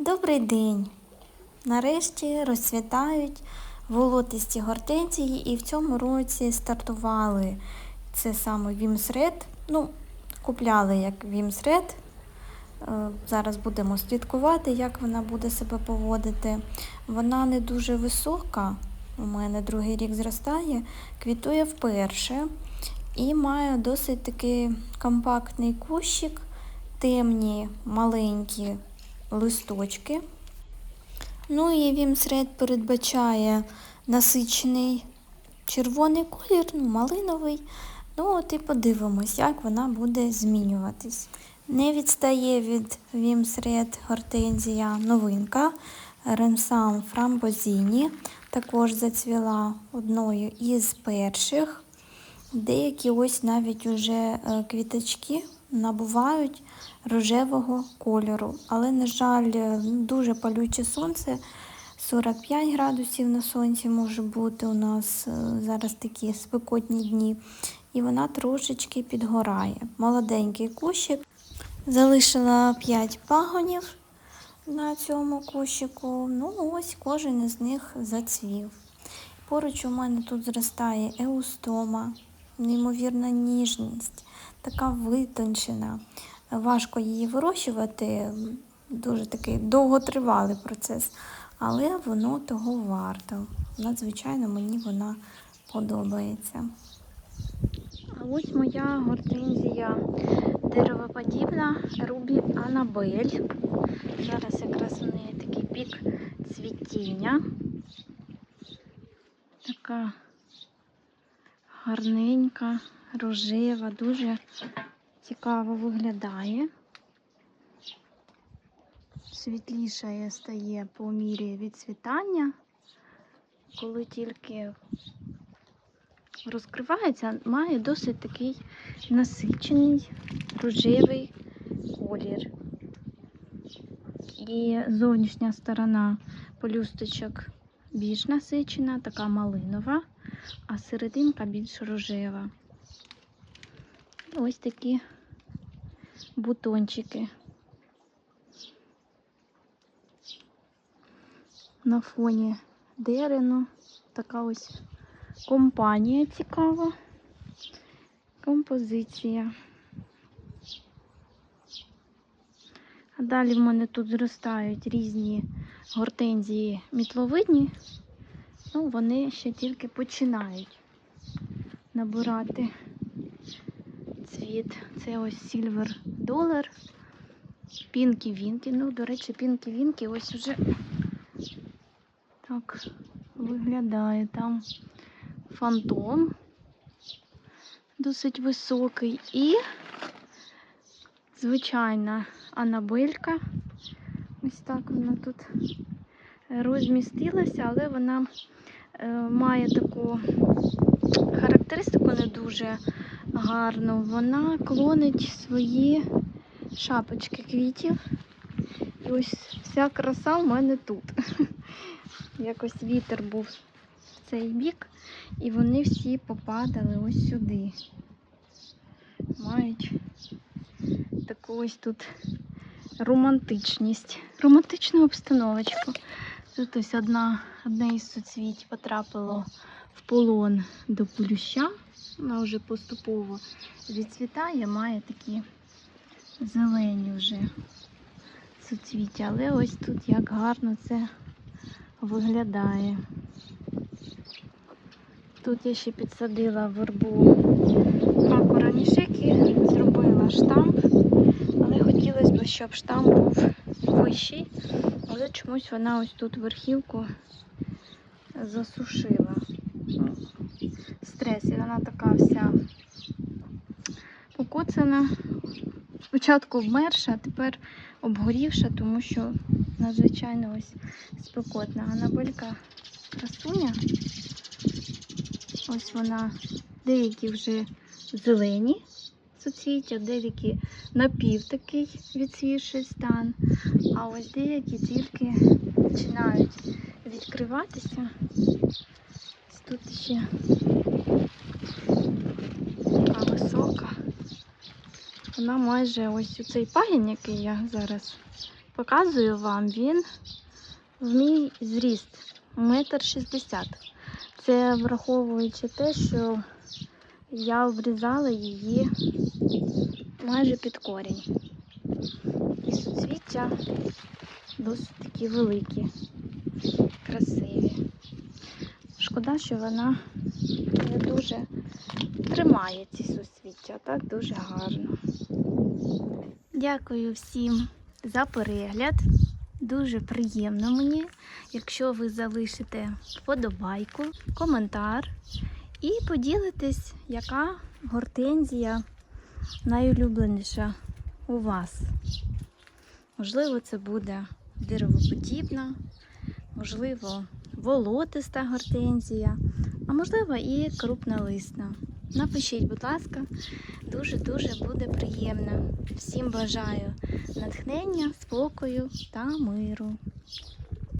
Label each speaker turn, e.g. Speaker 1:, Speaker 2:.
Speaker 1: Добрий день! Нарешті розцвітають волотисті гортензії і в цьому році стартували це саме Вімсред. Ну, купляли як Вімсред. Зараз будемо слідкувати, як вона буде себе поводити. Вона не дуже висока, у мене другий рік зростає, квітує вперше і має досить такий компактний кущик, темні маленькі листочки. Ну і Вімсред передбачає насичений червоний колір, ну, малиновий. Ну от і подивимось, як вона буде змінюватись. Не відстає від Вімсред гортензія новинка Ремсам Фрамбозіні. Також зацвіла одною із перших. Деякі ось навіть уже е, квіточки набувають рожевого кольору. Але, на жаль, е, дуже палюче сонце. 45 градусів на сонці може бути у нас е, зараз такі спекотні дні. І вона трошечки підгорає. Молоденький кущик. Залишила 5 пагонів на цьому кущику. Ну, ось кожен із них зацвів. Поруч у мене тут зростає еустома, неймовірна ніжність, така витончена. Важко її вирощувати, дуже такий довготривалий процес, але воно того варто. Надзвичайно мені вона подобається. А ось моя гортензія деревоподібна Рубі Анабель. Зараз якраз у неї такий пік цвітіння. Така гарненька, рожева, дуже цікаво виглядає. Світлішає стає по мірі відцвітання. Коли тільки розкривається, має досить такий насичений рожевий колір. І зовнішня сторона полюсточок більш насичена, така малинова, а серединка більш рожева. Ось такі бутончики. На фоні дерену така ось компанія цікава, композиція. А далі в мене тут зростають різні гортензії мітловидні. Ну, вони ще тільки починають набирати цвіт. Це ось Silver Dollar, Пінкі Вінкі. Ну, до речі, Пінкі Вінкі ось уже так виглядає. Там фантом досить високий і звичайна анабелька. Ось так вона тут розмістилася, але вона має таку характеристику не дуже гарну. Вона клонить свої шапочки квітів. І ось вся краса в мене тут. Якось вітер був в цей бік, і вони всі попадали ось сюди. Мають таку ось тут романтичність, романтичну обстановочку. Тут ось одна, одне із суцвіть потрапило в полон до плюща. Вона вже поступово відцвітає, має такі зелені вже суцвіття. Але ось тут як гарно це виглядає. Тут я ще підсадила вербу макуранішики, зробила штамп, але хотілося б, щоб штамп був вищий, але чомусь вона ось тут верхівку засушила. Стрес, і вона така вся покоцана. Спочатку вмерша, а тепер обгорівша, тому що надзвичайно ось спекотна. Анабелька красуня. Ось вона, деякі вже зелені суцвіття, деякі напів такий відсвівший стан, а ось деякі тільки починають відкриватися. Тут ще така висока. Вона майже ось у цей пагін, який я зараз Показую вам він в мій зріст метр шістдесят. Це враховуючи те, що я обрізала її майже під корінь. І суцвіття досить такі великі, красиві. Шкода, що вона не дуже тримає ці суцвіття, так дуже гарно. Дякую всім за перегляд. Дуже приємно мені, якщо ви залишите вподобайку, коментар і поділитесь, яка гортензія найулюбленіша у вас. Можливо, це буде деревоподібна, можливо, волотиста гортензія, а можливо і крупнолисна. Напишіть, будь ласка, дуже-дуже буде приємно. Всім бажаю натхнення, спокою та миру.